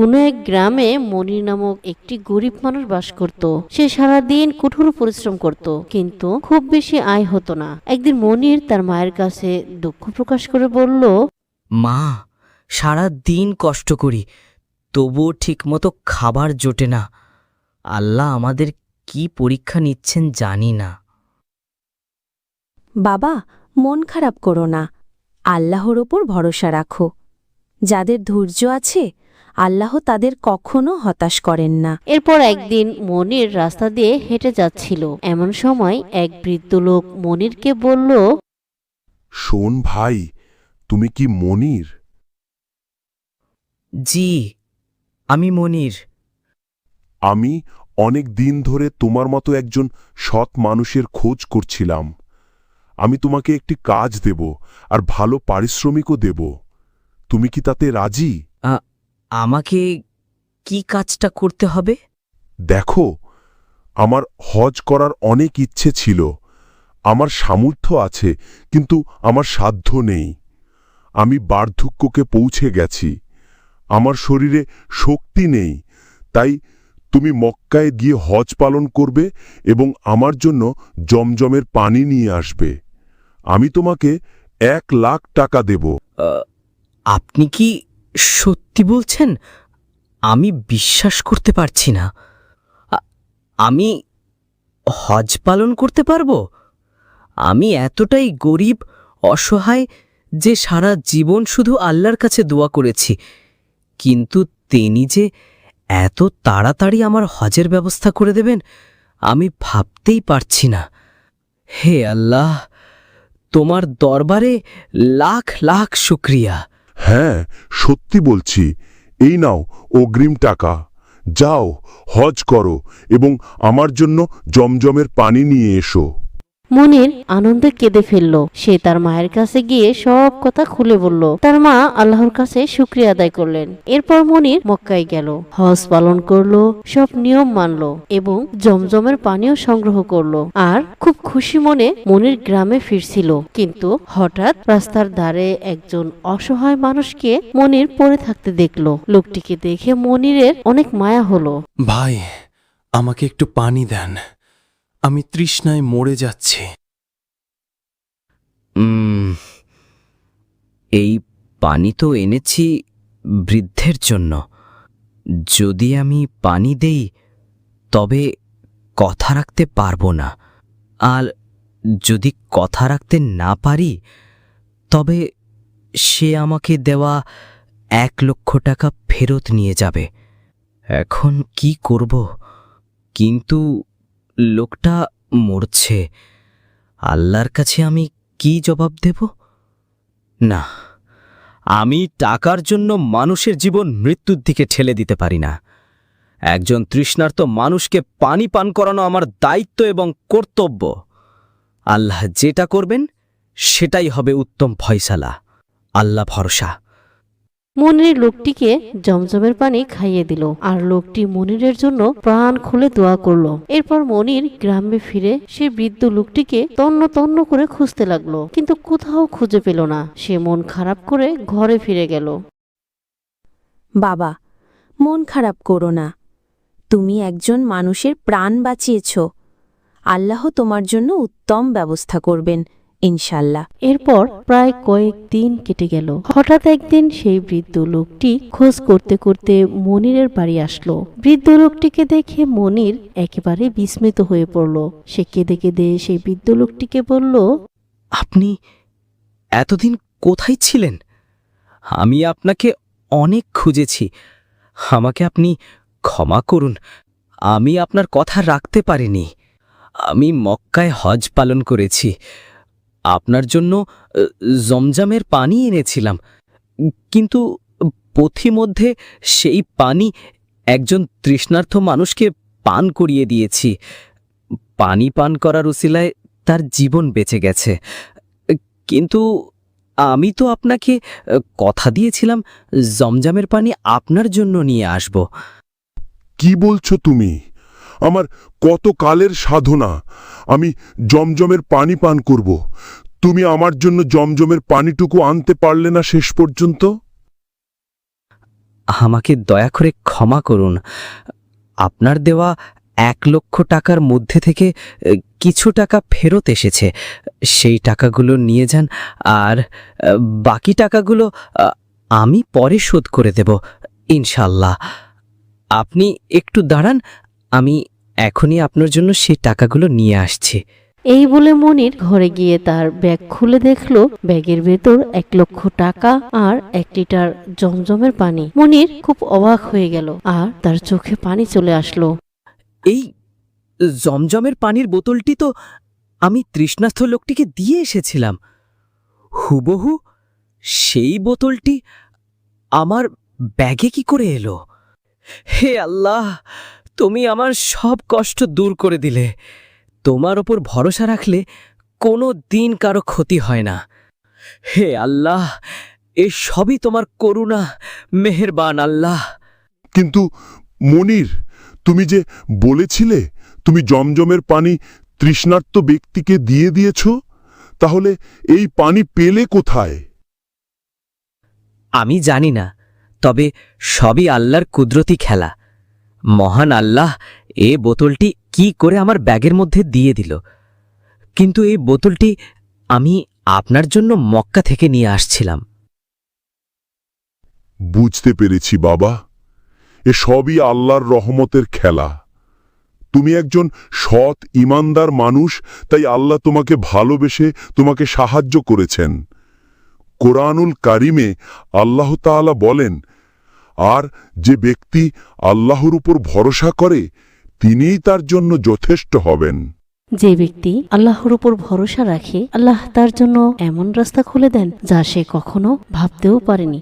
কোনো এক গ্রামে মনির নামক একটি গরিব মানুষ বাস করত। সে সারাদিন কঠোর পরিশ্রম করত কিন্তু খুব বেশি আয় হতো না। একদিন মনির তার মায়ের কাছে দুঃখ প্রকাশ করে বলল মা সারা দিন কষ্ট করি তবুও ঠিকমতো খাবার জোটে না। আল্লাহ আমাদের কি পরীক্ষা নিচ্ছেন জানি না। বাবা মন খারাপ করো না। আল্লাহর ওপর ভরসা রাখো। যাদের ধৈর্য আছে আল্লাহ তাদের কখনো হতাশ করেন না। এরপর একদিন মনির রাস্তা দিয়ে হেঁটে যাচ্ছিল। এমন সময় এক বৃদ্ধ লোক মনিরকে বলল শোন ভাই তুমি কি মনির? জি আমি মনির। আমি অনেক দিন ধরে তোমার মতো একজন সৎ মানুষের খোঁজ করছিলাম। আমি তোমাকে একটি কাজ দেব আর ভালো পারিশ্রমিকও দেব। তুমি কি তাতে রাজি? আমাকে কি কাজটা করতে হবে? দেখো আমার হজ করার অনেক ইচ্ছে ছিল। আমার সামর্থ্য আছে কিন্তু আমার সাধ্য নেই। আমি বার্ধক্যকে পৌঁছে গেছি। আমার শরীরে শক্তি নেই। তাই তুমি মক্কায় গিয়ে হজ পালন করবে এবং আমার জন্য জমজমের পানি নিয়ে আসবে। আমি তোমাকে এক লাখ টাকা দেব। আপনি কি সত্যি বলছেন, আমি বিশ্বাস করতে পারছি না। আমি হজ পালন করতে পারব? আমি এতটাই গরিব, অসহায়, যে সারা জীবন শুধু আল্লাহর কাছে দোয়া করেছি। কিন্তু তিনি যে এত তাড়াতাড়ি আমার হজের ব্যবস্থা করে দেবেন, আমি ভাবতেই পারছি না। হে আল্লাহ, তোমার দরবারে লাখ লাখ শুক্রিয়া। হ্যাঁ সত্যি বলছি। এই নাও অগ্রিম টাকা। যাও, হজ করো এবং আমার জন্য জমজমের পানি নিয়ে এসো। মনির আনন্দে কেঁদে ফেলল। সে তার মায়ের কাছে গিয়ে সব কথা খুলে বলল। তার মা আল্লাহর কাছে শুক্রিয়া আদায় করলেন। এরপর মনির মক্কায় গেল। হজ পালন করল, সব নিয়ম মানল এবং জমজমের পানিও সংগ্রহ করল। আর খুব খুশি মনে মনির গ্রামে ফিরছিল। কিন্তু হঠাৎ রাস্তার ধারে একজন অসহায় মানুষকে মনির পড়ে থাকতে দেখল। লোকটিকে দেখে মনিরের অনেক মায়া হলো। ভাই, আমাকে একটু পানি দেন। আমি তৃষ্ণায় মরে যাচ্ছি। এই পানি তো এনেছি বৃদ্ধের জন্য। যদি আমি পানি দেই, তবে কথা রাখতে পারব না। আর যদি কথা রাখতে না পারি, তবে সে আমাকে দেওয়া এক লক্ষ টাকা ফেরত নিয়ে যাবে। এখন কি করব? কিন্তু লোকটা মরছে। আল্লাহর কাছে আমি কি জবাব দেব? না, আমি টাকার জন্য মানুষের জীবন মৃত্যুর দিকে ঠেলে দিতে পারি না। একজন তৃষ্ণার্ত মানুষকে পানি পান করানো আমার দায়িত্ব এবং কর্তব্য। আল্লাহ যেটা করবেন, সেটাই হবে উত্তম ফয়সালা। আল্লাহ ভরসা। মনির লোকটিকে জমজমের পানি খাইয়ে দিল আর লোকটি মনিরের জন্য প্রাণ খুলে দোয়া করল। এরপর মনির গ্রামে ফিরে সে বৃদ্ধ লোকটিকে তন্ন তন্ন করে খুঁজতে লাগল, কিন্তু কোথাও খুঁজে পেল না। সে মন খারাপ করে ঘরে ফিরে গেল। বাবা, মন খারাপ করো না। তুমি একজন মানুষের প্রাণ বাঁচিয়েছ। আল্লাহ তোমার জন্য উত্তম ব্যবস্থা করবেন। ইনশাল্লাহ। এরপর প্রায় কয়েকদিন কেটে গেল। হঠাৎ একদিন সেই বৃদ্ধ লোকটি খোঁজ করতে করতে মনিরের বাড়ি আসলো। বৃদ্ধ লোকটিকে দেখে মনির একেবারে বিস্মিত হয়ে পড়ল। সে কেঁদে কেঁদে সেই বৃদ্ধ লোকটিকে বলল আপনি এতদিন কোথায় ছিলেন? আমি আপনাকে অনেক খুঁজেছি। আমাকে আপনি ক্ষমা করুন। আমি আপনার কথা রাখতে পারিনি। আমি মক্কায় হজ পালন করেছি। আপনার জন্য জমজমের পানি এনেছিলাম। কিন্তু পথিমধ্যে সেই পানি একজন তৃষ্ণার্থ মানুষকে পান করিয়ে দিয়েছি। পানি পান করার উসিলায় তার জীবন বেঁচে গেছে। কিন্তু আমি তো আপনাকে কথা দিয়েছিলাম, জমজমের পানি আপনার জন্য নিয়ে আসব। কি বলছো তুমি? আমার কত কালের সাধনা। আমি জমজমের পানি পান করব। তুমি আমার জন্য জমজমের পানিটুকু আনতে পারলে না শেষ পর্যন্ত? আমাকে দয়া করে ক্ষমা করুন। আপনার দেওয়া এক লক্ষ টাকার মধ্যে থেকে কিছু টাকা ফেরত এসেছে। সেই টাকাগুলো নিয়ে যান আর বাকি টাকাগুলো আমি পরে শোধ করে দেব ইনশাল্লাহ আপনি একটু দাঁড়ান, আমি এখনই আপনার জন্য সেই টাকাগুলো নিয়ে আসছি। এই বলে মনির ঘরে গিয়ে তার ব্যাগ খুলে দেখল ব্যাগের ভেতর এক লক্ষ টাকা আর এক লিটার জমজমের পানি। মনির খুব অবাক হয়ে গেল আর তার চোখে পানি চলে আসলো। এই জমজমের পানির বোতলটি তো আমি তৃষ্ণাস্থ লোকটিকে দিয়ে এসেছিলাম। হুবহু সেই বোতলটি আমার ব্যাগে কি করে এলো? হে আল্লাহ! তুমি আমার সব কষ্ট দূর করে দিলে। তোমার ওপর ভরসা রাখলে কোনো দিন কারও ক্ষতি হয় না। হে আল্লাহ এ সবই তোমার করুণা মেহেরবান আল্লাহ। কিন্তু মনির তুমি যে বলেছিলে তুমি জমজমের পানি তৃষ্ণার্ত ব্যক্তিকে দিয়ে দিয়েছ তাহলে এই পানি পেলে কোথায়? আমি জানি না তবে সবই আল্লাহর কুদরতি খেলা। মহান আল্লাহ, এ বোতলটি কি করে আমার ব্যাগের মধ্যে দিয়ে দিল? কিন্তু এই বোতলটি আমি আপনার জন্য মক্কা থেকে নিয়ে আসছিলাম। বুঝতে পেরেছি বাবা। এ সবই আল্লাহর রহমতের খেলা। তুমি একজন সৎ, ইমানদার মানুষ, তাই আল্লাহ তোমাকে ভালোবেসে তোমাকে সাহায্য করেছেন। কোরআনুল কারিমে আল্লাহ তাআলা বলেন আর যে ব্যক্তি আল্লাহর উপর ভরসা করে, তিনিই তার জন্য যথেষ্ট হবেন। যে ব্যক্তি আল্লাহর উপর ভরসা রাখে, আল্লাহ তার জন্য এমন রাস্তা খুলে দেন যা সে কখনো ভাবতেও পারেনি।